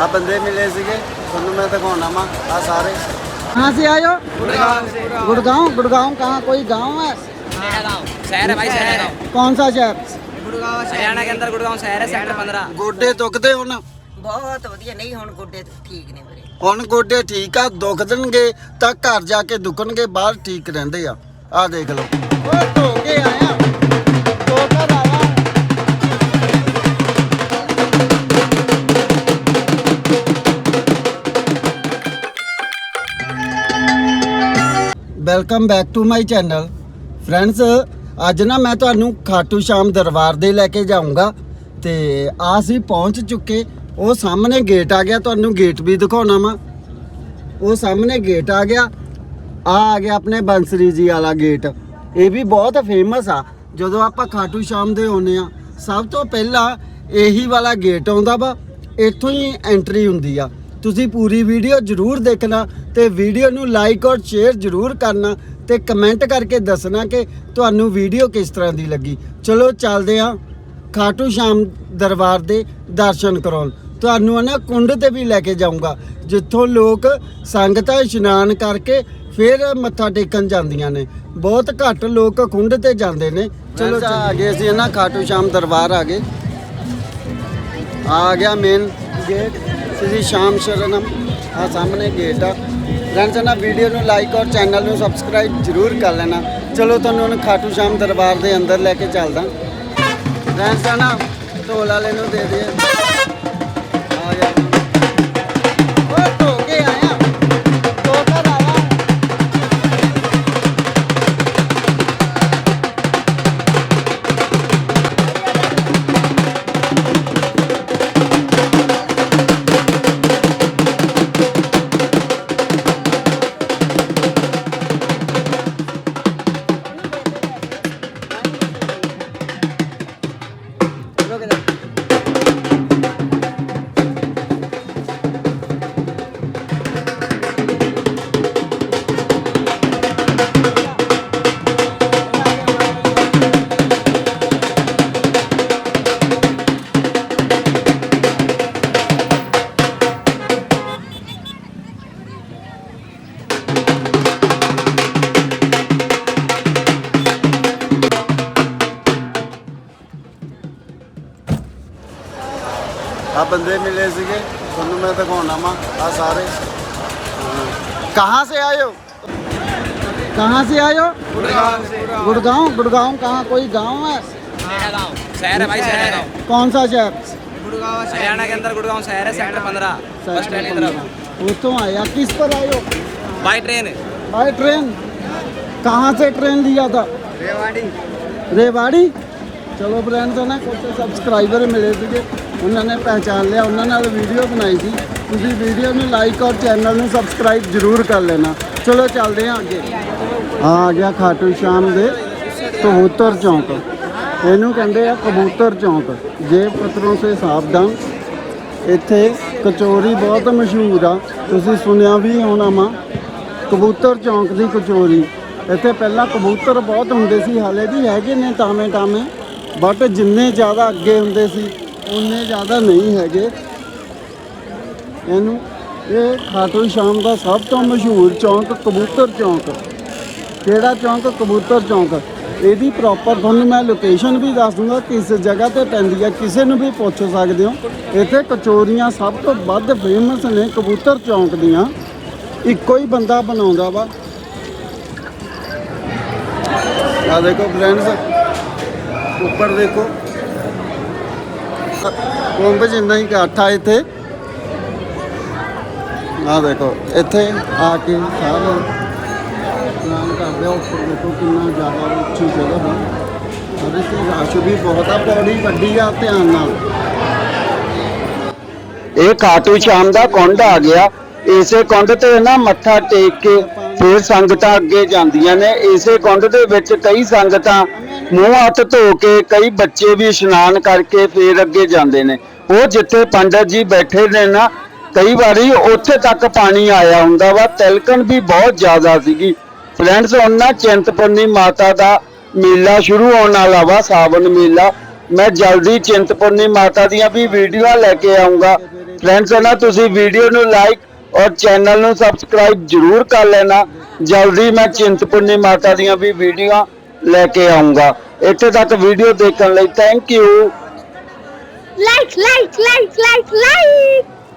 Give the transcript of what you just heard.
ਆ ਬੰਦੇ ਮਿਲੇ ਸੀਗੇ ਤੁਹਾਨੂੰ ਮੈਂ ਦਿਖਾਉਣਾ ਵਾ ਆ ਸਾਰੇ कहाँ से आए हो गुड़गांव गुड़गांव कहाँ कोई गांव है नया गांव शहर है भाई शहर है कौन सा शहर हरियाणा के अंदर गुड़गांव शहर है सेक्टर पंद्रह ਗੋਡੇ ਦੁਖਦੇ ਹੁਣ ਬਹੁਤ ਵਧੀਆ ਨਹੀਂ ਹੁਣ ਗੋਡੇ ਠੀਕ ਨੇ ਮੇਰੇ ਹੁਣ ਗੋਡੇ ਠੀਕ ਆ ਦੁਖਦਣਗੇ ਤਾਂ ਘਰ ਜਾ ਕੇ ਦੁਖਣਗੇ ਬਾਹਰ ਠੀਕ ਰਹਿੰਦੇ ਆ ਆ ਦੇਖ ਲਓ ओ धो के आया Welcome back to my channel friends ਅੱਜ ਨਾ ਮੈਂ ਤੁਹਾਨੂੰ ਖਾਟੂ ਸ਼ਾਮ ਦਰਬਾਰ ਦੇ ਲੈ ਕੇ ਜਾਊਂਗਾ ਤੇ ਆ ਅਸੀਂ ਪਹੁੰਚ ਚੁੱਕੇ। ਉਹ ਸਾਹਮਣੇ ਗੇਟ ਆ ਗਿਆ, ਤੁਹਾਨੂੰ ਗੇਟ ਵੀ ਦਿਖਾਉਣਾ ਵਾ। ਉਹ ਸਾਹਮਣੇ ਗੇਟ ਆ ਗਿਆ। ਆ ਆ ਗਿਆ ਆਪਣੇ ਬੰਸਰੀ ਜੀ ਵਾਲਾ ਗੇਟ ਇਹ ਵੀ ਬਹੁਤ ਫੇਮਸ ਆ। ਜਦੋਂ ਆਪਾਂ ਖਾਟੂ ਸ਼ਾਮ ਦੇ ਆਉਂਦੇ ਆ ਸਭ ਤੋਂ ਪਹਿਲਾਂ ਇਹੀ ਵਾਲਾ ਗੇਟ ਆਉਂਦਾ ਵਾ। ਇੱਥੋਂ ਹੀ ਐਂਟਰੀ ਹੁੰਦੀ ਆ। ਤੁਸੀਂ ਪੂਰੀ ਵੀਡੀਓ ਜਰੂਰ ਦੇਖਣਾ ਤੇ ਵੀਡੀਓ ਨੂੰ ਲਾਈਕ ਔਰ ਸ਼ੇਅਰ ਜਰੂਰ ਕਰਨਾ ਤੇ ਕਮੈਂਟ ਕਰਕੇ ਦੱਸਣਾ ਕਿ ਤੁਹਾਨੂੰ ਵੀਡੀਓ ਕਿਸ ਤਰ੍ਹਾਂ ਦੀ ਲੱਗੀ। ਚਲੋ ਚੱਲਦੇ ਆ ਖਾਟੂ ਸ਼ਾਮ ਦਰਬਾਰ ਦੇ ਦਰਸ਼ਨ ਕਰਾਉਣ। ਤੁਹਾਨੂੰ ਨਾ ਕੁੰਡ ਤੇ ਵੀ ਲੈ ਕੇ ਜਾਊਂਗਾ ਜਿੱਥੋਂ ਲੋਕ ਸੰਗਤਾਂ ਇਸ਼ਨਾਨ ਕਰਕੇ ਫਿਰ ਮੱਥਾ ਟੇਕਣ ਜਾਂਦੀਆਂ ਨੇ। ਬਹੁਤ ਘੱਟ ਲੋਕ ਕੁੰਡ ਤੇ ਜਾਂਦੇ ਨੇ। ਚਲੋ ਆ ਗਏ ਅਸੀਂ ਨਾ ਖਾਟੂ ਸ਼ਾਮ ਦਰਬਾਰ ਆ ਗਏ। ਆ ਗਿਆ ਮੇਨ ਗੇਟ ਸ੍ਰੀ ਸ਼ਾਮ ਸ਼ਰਨਮ ਆ ਸਾਹਮਣੇ ਗੇਟ ਆ। ਰਹਿਣ ਨਾ ਵੀਡੀਓ ਨੂੰ ਲਾਈਕ ਔਰ ਚੈਨਲ ਨੂੰ ਸਬਸਕ੍ਰਾਈਬ ਜਰੂਰ ਕਰ ਲੈਣਾ। ਚਲੋ ਤੁਹਾਨੂੰ ਹੁਣ ਖਾਟੂ ਸ਼ਾਮ ਦਰਬਾਰ ਦੇ ਅੰਦਰ ਲੈ ਕੇ ਚੱਲਦਾ। ਰਹਿਣ ਨਾ ਢੋਲ ਵਾਲੇ ਨੂੰ ਦੇ ਦੇ ਆ ਬੰਦੇ ਮਿਲੇ ਸੀਗੇ ਤੁਹਾਨੂੰ ਮੈਂ ਦਿਖਾਉਣਾ ਵਾ ਆ ਸਾਰੇ ਕਹਾਂ ਸੇ ਆਏ ਹੋ कहाँ से आए हो गुड़गांव गुड़गांव कहाँ कोई गांव है नया गांव शहर है भाई शहर है कौन सा शहर हरियाणा के अंदर गुड़गांव शहर है सेक्टर पंद्रह बस स्टैंड की तरफ उतों आया किस पर आए हो बाई ट्रेन बाय ट्रेन कहाँ से ट्रेन लिया था रेवाड़ी ਰੇਵਾੜੀ ਚਲੋ ਫਰੈਂਡਸ ਨਾ ਕੁਝ ਸਬਸਕ੍ਰਾਈਬਰ ਮਿਲੇ ਸੀਗੇ। ਉਹਨਾਂ ਨੇ ਪਹਿਚਾਨ ਲਿਆ, ਉਹਨਾਂ ਨਾਲ ਵੀਡੀਓ ਬਣਾਈ ਸੀ। ਤੁਸੀਂ ਵੀਡੀਓ ਨੂੰ ਲਾਈਕ ਔਰ ਚੈਨਲ ਨੂੰ ਸਬਸਕ੍ਰਾਈਬ ਜ਼ਰੂਰ ਕਰ ਲੈਣਾ। ਚਲੋ ਚੱਲਦੇ ਹਾਂ ਅੱਗੇ। ਆ ਗਿਆ ਖਾਟੂ ਸ਼ਾਮ ਦੇ ਕਬੂਤਰ ਚੌਂਕ। ਇਹਨੂੰ ਕਹਿੰਦੇ ਆ ਕਬੂਤਰ ਚੌਂਕ। ਜੇ ਪਤਰੋਂ ਸੇ ਸਾਵਧਾਨ। ਇੱਥੇ ਕਚੋਰੀ ਬਹੁਤ ਮਸ਼ਹੂਰ ਆ। ਤੁਸੀਂ ਸੁਣਿਆ ਵੀ ਹੋਣਾ ਵਾ। ਕਬੂਤਰ ਚੌਂਕ ਦੀ ਕਚੋਰੀ। ਇੱਥੇ ਪਹਿਲਾਂ ਕਬੂਤਰ ਬਹੁਤ ਹੁੰਦੇ ਸੀ, ਹਾਲੇ ਵੀ ਹੈਗੇ ਨੇ ਟਾਵੇਂ ਟਾਵੇਂ ਬਟ ਜਿੰਨੇ ਜ਼ਿਆਦਾ ਅੱਗੇ ਹੁੰਦੇ ਸੀ ਉਨੇ ਜ਼ਿਆਦਾ ਨਹੀਂ ਹੈਗੇ। ਇਹਨੂੰ, ਇਹ ਖਾਟੂ ਸ਼ਾਮ ਦਾ ਸਭ ਤੋਂ ਮਸ਼ਹੂਰ ਚੌਂਕ ਕਬੂਤਰ ਚੌਂਕ। ਕਿਹੜਾ ਚੌਂਕ? ਕਬੂਤਰ ਚੌਂਕ। ਇਹਦੀ ਪ੍ਰੋਪਰ ਤੁਹਾਨੂੰ ਮੈਂ ਲੋਕੇਸ਼ਨ ਵੀ ਦੱਸ ਦੂੰਗਾ, ਕਿਸ ਜਗ੍ਹਾ ਤੇ ਪੈਂਦੀ ਹੈ ਕਿਸੇ ਨੂੰ ਵੀ ਪੁੱਛ ਸਕਦੇ ਹੋ। ਇੱਥੇ ਕਚੋਰੀਆਂ ਸਭ ਤੋਂ ਵੱਧ ਫੇਮਸ ਨੇ ਕਬੂਤਰ ਚੌਂਕ ਦੀਆਂ। ਇੱਕੋ ਹੀ ਬੰਦਾ ਬਣਾਉਂਦਾ ਵਾ। ਆ ਦੇਖੋ ਫਰੈਂਡਸ ਉੱਪਰ ਦੇਖੋ। ਕੁੰਭ ਜਿੰਨਾ ਹੀ ਇਕੱਠ ਇੱਥੇ। ਆ ਦੇਖੋ, ਇੱਥੇ ਆ ਕੇ ਸਾਰੇ ਇਸ਼ਨਾਨ ਕਰਦੇ ਆ, ਉੱਪਰ ਦੇਖੋ ਕਿੰਨਾ ਜ਼ਿਆਦਾ ਉੱਚੀ ਜਗ੍ਹਾ ਹੈ ਔਰ ਇੱਥੇ ਰਸ਼ ਵੀ ਬਹੁਤ ਆ, ਪੌੜੀ ਵੱਡੀ ਆ, ਧਿਆਨ ਨਾਲ। ਇਹ ਖਾਟੂ ਸ਼ਾਮ ਦਾ ਕੁੰਡ ਆ ਗਿਆ। ਇਸੇ ਕੁੰਡ ਤੇ ਨਾ ਮੱਥਾ ਟੇਕ ਕੇ ਫਿਰ ਸੰਗਤਾਂ ਅੱਗੇ ਜਾਂਦੀਆਂ ਨੇ। ਇਸੇ ਕੁੰਡ ਦੇ ਵਿੱਚ ਕਈ ਸੰਗਤਾਂ ਮੂੰਹ ਹੱਥ ਧੋ ਕੇ ਕਈ ਬੱਚੇ ਵੀ ਇਸ਼ਨਾਨ ਕਰਕੇ ਫੇਰ ਅੱਗੇ ਜਾਂਦੇ ਨੇ। ਉਹ ਜਿੱਥੇ ਪੰਡਤ ਜੀ ਬੈਠੇ ਨੇ ਨਾ, ਕਈ ਵਾਰੀ ਉੱਥੇ ਤੱਕ ਪਾਣੀ ਆਇਆ ਹੁੰਦਾ ਵਾ, ਤਿਲਕਣ ਵੀ ਬਹੁਤ ਜ਼ਿਆਦਾ ਸੀਗੀ। ਫਰੈਂਡਸ, ਉਹਨਾਂ ਚਿੰਤਪੁਰਨੀ ਮਾਤਾ ਦਾ ਮੇਲਾ ਸ਼ੁਰੂ ਹੋਣ ਵਾਲਾ ਵਾ, ਸਾਵਣ ਮੇਲਾ। ਮੈਂ ਜਲਦੀ ਚਿੰਤਪੁਰਨੀ ਮਾਤਾ ਦੀਆਂ ਵੀ ਵੀਡੀਓ ਲੈ ਕੇ ਆਉਂਗਾ ਫਰੈਂਡਸ ਹੈ ਨਾ ਤੁਸੀਂ ਵੀਡੀਓ ਨੂੰ ਲਾਈਕ ਔਰ ਚੈਨਲ ਨੂੰ ਸਬਸਕ੍ਰਾਈਬ ਜਰੂਰ ਕਰ ਲੈਣਾ। ਜਲਦੀ ਮੈਂ ਚਿੰਤਪੁਰਨੀ ਮਾਤਾ ਦੀਆਂ ਵੀ ਵੀਡੀਓ ਲੈ ਕੇ ਆਉਂਗਾ ਇੱਥੇ ਤੱਕ ਵੀਡੀਓ ਦੇਖਣ ਲਈ thank you like, like, like, like, like.